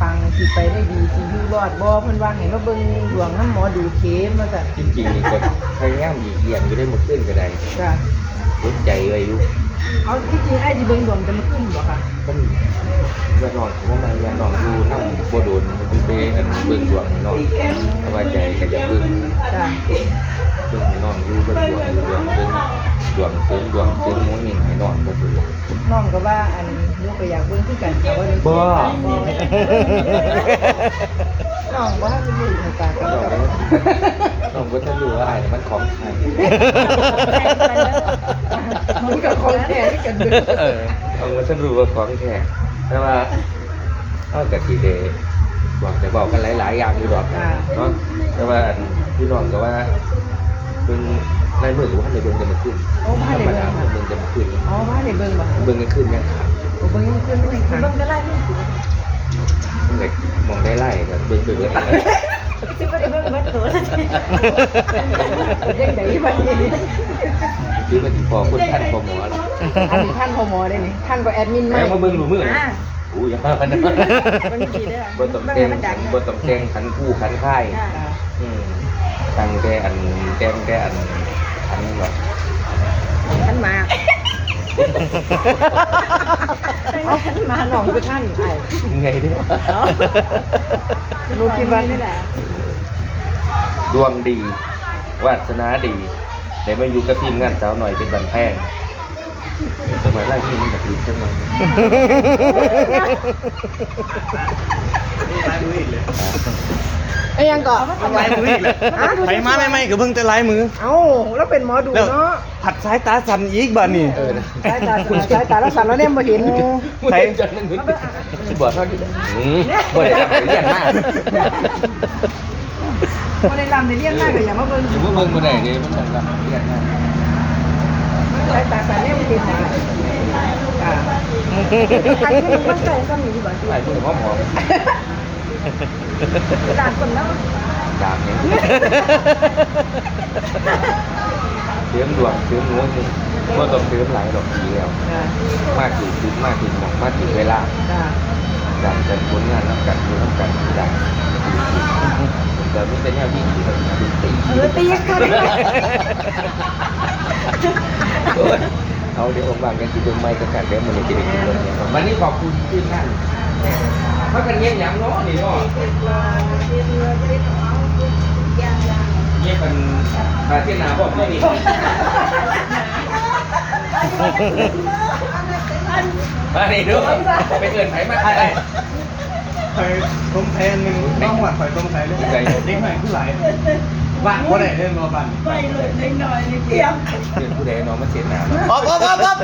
ปังสิไปได้ดีสิอยู่รอดบ่เพิ่นว่าให้มาเบิ่งดวงน้ำหมอดูเข็มว่าซั่นจริงๆนี่ก็พยายามหลีกเลี่ยงอยู่ได้หมดขึ้นก็ได้จ้ะลดใจไว้อยู่ เอาที่จริงไอ้สิเบิ่งดวงจะมาขึ้นบ่ค่ะก็อย่านอนผมว่ามันอย่านอนอยู่น้ำบ่โดนมันเป็นอันเบิ่งดวงให้นอนสบายใจก็อย่าเบิ่งจ้ะเบิ่งให้นอนอยู่เบิ่งดวงอยู่ดวงเบิ่งดวงเสริมดวงเสริมหมุนนี่ให้นอนก็คือน้องก็ว่าอันลูกก็อยากเบิ่งคือกันแต่ว่าได้บ่ น้องว่าเป็นอยู่ในตากันน้องกับน้องบ่ทันรู้ว่าอ้ายน่ะมันของใคร มันกับของแท้ที่กันเด้เออเอามาสรู้ว่าของแท้แต่ว่าเอากะทีเดบอกจะบอกกันหลาย ๆ อย่างอยู่ดอกเนาะแต่ว่าพี่น้องก็ว่าเบิ่งในมือก็ว่าในเบิ่งจะมาขึ้นโอ้ธบ้ารนรมได้ดาเบิ่งเบิ่งจะมาขึ้นอ๋อบ้านได้เบิ่งบ่เบิ่งกันขึ้นยังขาดโอ้เบิ่งยังขึ้นไม่ทันเบิ่งได้ไล่ไม่ถูกมันเลยมองได้ไล่กันเบิ่งเบิ่งกันสิบ่ได้เบิ่งเบิดตัวซะที ยังไดบัดนี้คือมันพอคนท่านพอหมอแล้วอันนี้ท่านพมได้นี่ท่านก็แอดมินใหม่แล้วมาเบิ่งดูมืออ่าอู้ยาพันนะเบิ่งดีเด้อบ่ต้องเบิ่งแจ้ให้งมันดังบ่ต้องแจ้งขันคู่ขันค่ายอืมตั้งแต่อันแจ้งแต่อันขันว่าท่านมาเอาท่านมาน้องคือท่านไอ้ไงด้อรู้คิดว่านี่แหละ ดวงดี วาสนาดีได้มาอยู่กับทีมงานสาวหน่อยเป็นบันแพงสมัยแรกที่มันแบบดีจังเลยไอ้ยังก็ลายมืออีกเลยไปมาไม่ไม่ก็เพิ่งแต่ลายมือ เอ้าแล้วเป็นหมอดูแล้วเนาะผัดสายตาสั่นอีกบ้านี่เออนะสายตาสายตาแล้วสั่นแล้วเนี่ยบ่เห็นใครจะนั่งนึกบ่เท่าที่อืมบ่ได้รับเรียนมาก บ่ได้รำได้เรียนมากก็อย่ามาเบิ่งอยู่เบิ่งบ่ได้เด้มันต้องรับเรียนมากสายตาสั่นเนี่ยบ่เห็นนะอ่าใครที่มันใจซ้ำนี่บ่หลายคนหอมหอมหลานคนแล้วดามเนี่ย เสริมดวงเสริมงูนี่บ่ต้องเสริมหลายดอกดีแล้วอ่ามากถึงจุดมากถึงหมองมากถึงเวลาจ้าดังกันผลงานน้ำกันดูน้ำกันดังแต่ไม่เป็นแนวที่ดีเราดูตี เออตีกัน เอาเดี๋ยวผมวางกันที่เบื้องไม้กันกันเดี๋ยวมันจะได้กินเลยวันนี้ขอบคุณที่ท่านพักกันเงียบหยังเนาะนี่เนาะเงียบกัน คาเทียนาบอกไม่มีมาดิดูไปเกินไผมาไอ้ไอ้คอยต้มแทนหนึ่งน้องหวัดคอยต้มแทนเลยเด็กหน่อยผู้หลายบ้านคนไหนเล่นรอบ้านไปเลยเล็กน้อยนี่เตรียมเพื่อนผู้ใดน้องมาเสียหนาป๊อปป๊อปป๊อป